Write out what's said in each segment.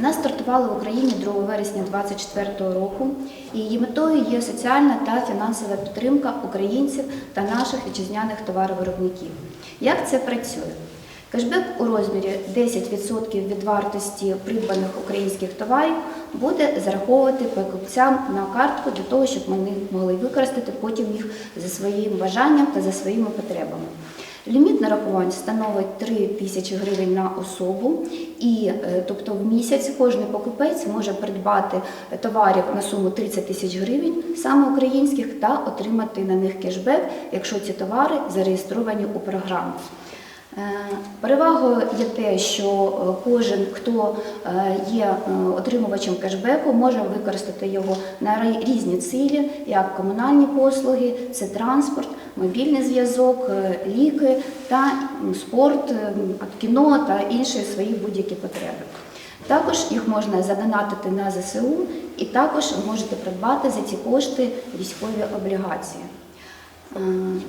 Вона стартувала в Україні 2 вересня 2024 року. і Її метою є соціальна та фінансова підтримка українців та наших вітчизняних товаровиробників. Як це працює? Кешбек у розмірі 10% від вартості придбаних українських товарів буде зараховувати покупцям на картку для того, щоб вони могли використати потім їх за своїм бажанням та за своїми потребами. Ліміт нарахувань становить 3 тисячі гривень на особу, і е, тобто в місяць кожен покупець може придбати товарів на суму 30 тисяч гривень, саме українських, та отримати на них кешбек, якщо ці товари зареєстровані у програмі. Е, Перевагою є те, що е, кожен, хто е, є отримувачем кешбеку, може використати його на різні цілі, як комунальні послуги, це транспорт, мобільний зв'язок, ліки та спорт, кіно та інші свої будь-які потреби. Також їх можна задонатити на ЗСУ, і також можете придбати за ці кошти військові облігації. Е,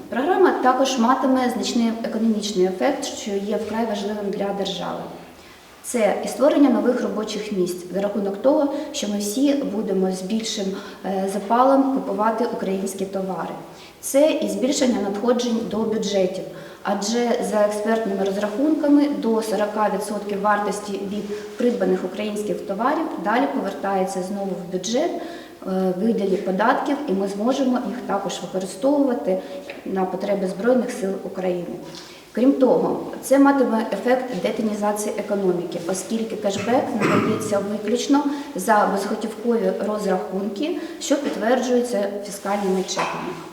Програма також матиме значний економічний ефект, що є вкрай важливим для держави. Це і створення нових робочих місць за рахунок того, що ми всі будемо з більшим е, запалом купувати українські товари. Це і збільшення надходжень до бюджетів, адже за експертними розрахунками до 40% вартості від придбаних українських товарів далі повертається знову в бюджет е, в вигляді податків, і ми зможемо їх також використовувати на потреби Збройних сил України. Крім того, це матиме ефект детінізації економіки, оскільки кешбек надається виключно за безготівкові розрахунки, що підтверджуються фіскальними чеками.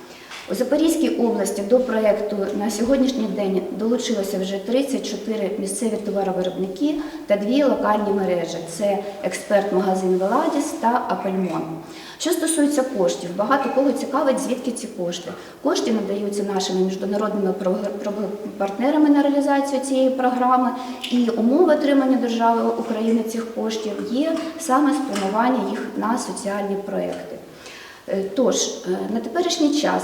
У Запорізькій області до проєкту на сьогоднішній день долучилося вже 34 місцеві товаровиробники та дві локальні мережі це експерт-магазин Веладіс та Апельмон. Що стосується коштів, багато кого цікавить, звідки ці кошти. Кошти надаються нашими міжнародними партнерами на реалізацію цієї програми, і умови отримання держави України цих коштів є саме спрямування їх на соціальні проекти. Е, Тож е, на теперішній час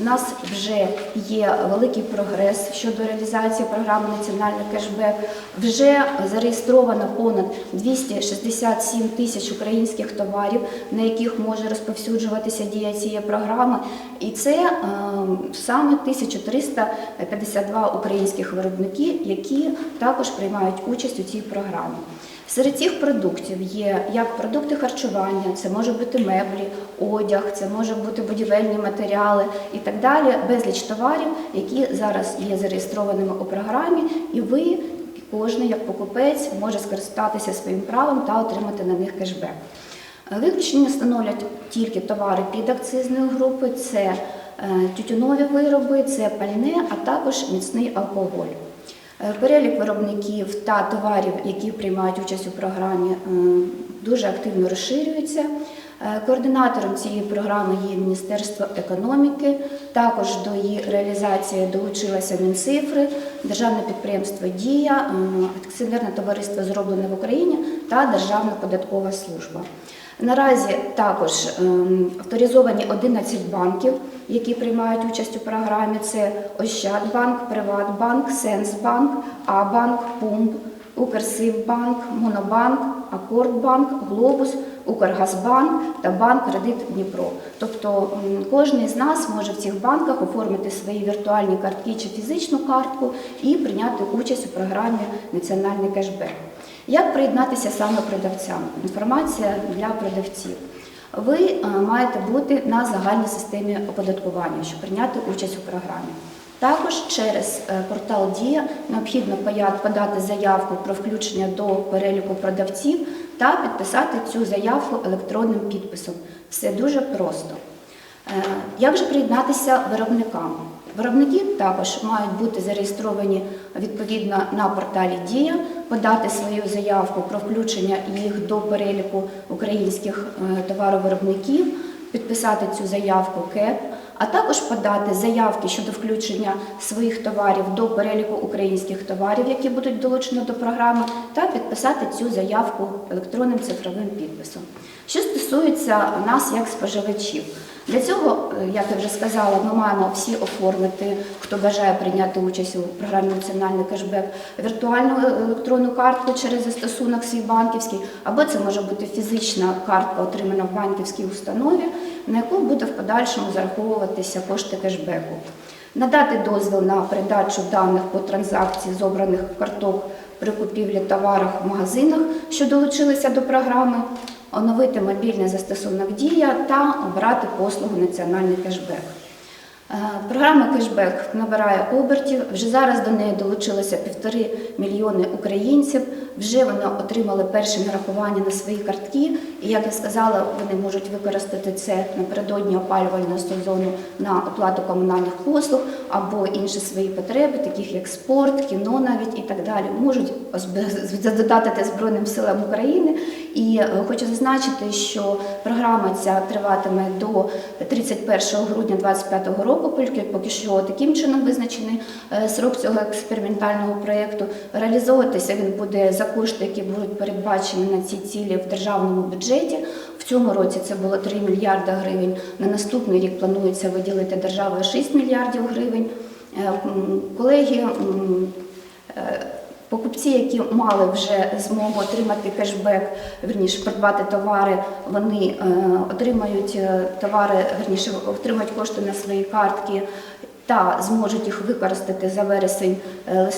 у нас вже є великий прогрес щодо реалізації програми Національний кешбек. Вже зареєстровано понад 267 тисяч українських товарів, на яких може розповсюджуватися дія цієї програми. І це е, саме 1352 українських виробники, які також приймають участь у цій програмі. Серед цих продуктів є як продукти харчування, це може бути меблі, одяг, це може бути будівельні матеріали і так далі, безліч товарів, які зараз є зареєстрованими у програмі, і ви, кожен як покупець, може скористатися своїм правом та отримати на них кешбек. Виключення становлять тільки товари підакцизної групи, це е, тютюнові вироби, це пальне, а також міцний алкоголь. Е, Перелік виробників та товарів, які приймають участь у програмі, е, дуже активно розширюється. Е, Координатором цієї програми є Міністерство економіки. Також до її реалізації долучилася Мінцифри, державне підприємство Дія, акціонерне товариство зроблене в Україні та Державна податкова служба. Наразі також ем, авторизовані 11 банків, які приймають участь у програмі. Це Ощадбанк, Приватбанк, Сенсбанк, Абанк, Пумп, Укрсиббанк, Монобанк, Акордбанк, Глобус, Укргазбанк та Банк Кредит Дніпро. Тобто кожен з нас може в цих банках оформити свої віртуальні картки чи фізичну картку і прийняти участь у програмі Національний кешбек. Як приєднатися саме продавцям? Інформація для продавців. Ви е, маєте бути на загальній системі оподаткування, щоб прийняти участь у програмі. Також через е, портал Дія необхідно подати заявку про включення до переліку продавців та підписати цю заявку електронним підписом. Все дуже просто. Е, Як же приєднатися виробникам? Виробники також мають бути зареєстровані відповідно на порталі Дія, подати свою заявку про включення їх до переліку українських е, товаровиробників, підписати цю заявку КЕП, а також подати заявки щодо включення своїх товарів до переліку українських товарів, які будуть долучені до програми, та підписати цю заявку електронним цифровим підписом. Що стосується нас як споживачів, для цього, е, як я вже сказала, ми маємо всі оформити, хто бажає прийняти участь у програмі Національний кешбек, віртуальну е, електронну картку через застосунок свій банківський, або це може бути фізична картка, отримана в банківській установі, на яку буде в подальшому зараховуватися кошти кешбеку. Надати дозвіл на передачу даних по транзакції з обраних карток при купівлі товарів в магазинах, що долучилися до програми, оновити мобільний застосунок Дія та обрати послугу Національний кешбек. Е, Програма кешбек набирає обертів. Вже зараз до неї долучилося півтори мільйони українців. Вже вони отримали перші нарахування на свої картки. І як я сказала, вони можуть використати це напередодні опалювального сезону на оплату комунальних послуг або інші свої потреби, таких як спорт, кіно навіть і так далі. Можуть задодати Збройним силам України. І е, хочу зазначити, що програма ця триватиме до 31 грудня 2025 року. Поки що таким чином визначений е, срок цього експериментального проєкту. Реалізовуватися він буде за кошти, які будуть передбачені на ці цілі в державному бюджеті. В цьому році це було 3 мільярди гривень. На наступний рік планується виділити державою 6 мільярдів гривень. Е, Колеги. Покупці, які мали вже змогу отримати кешбек, верніше придбати товари, вони е, отримають е, товари, верніше отримають кошти на свої картки та зможуть їх використати за вересень е,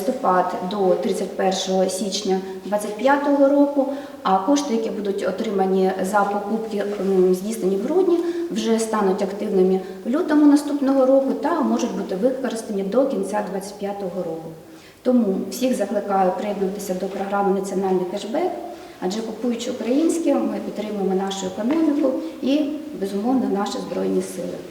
до 31 січня 2025 року. А кошти, які будуть отримані за покупки здійснені в грудні, вже стануть активними в лютому наступного року та можуть бути використані до кінця 2025 року. Тому всіх закликаю приєднуватися до програми Національний кешбек, адже купуючи українське, ми підтримуємо нашу економіку і безумовно наші збройні сили.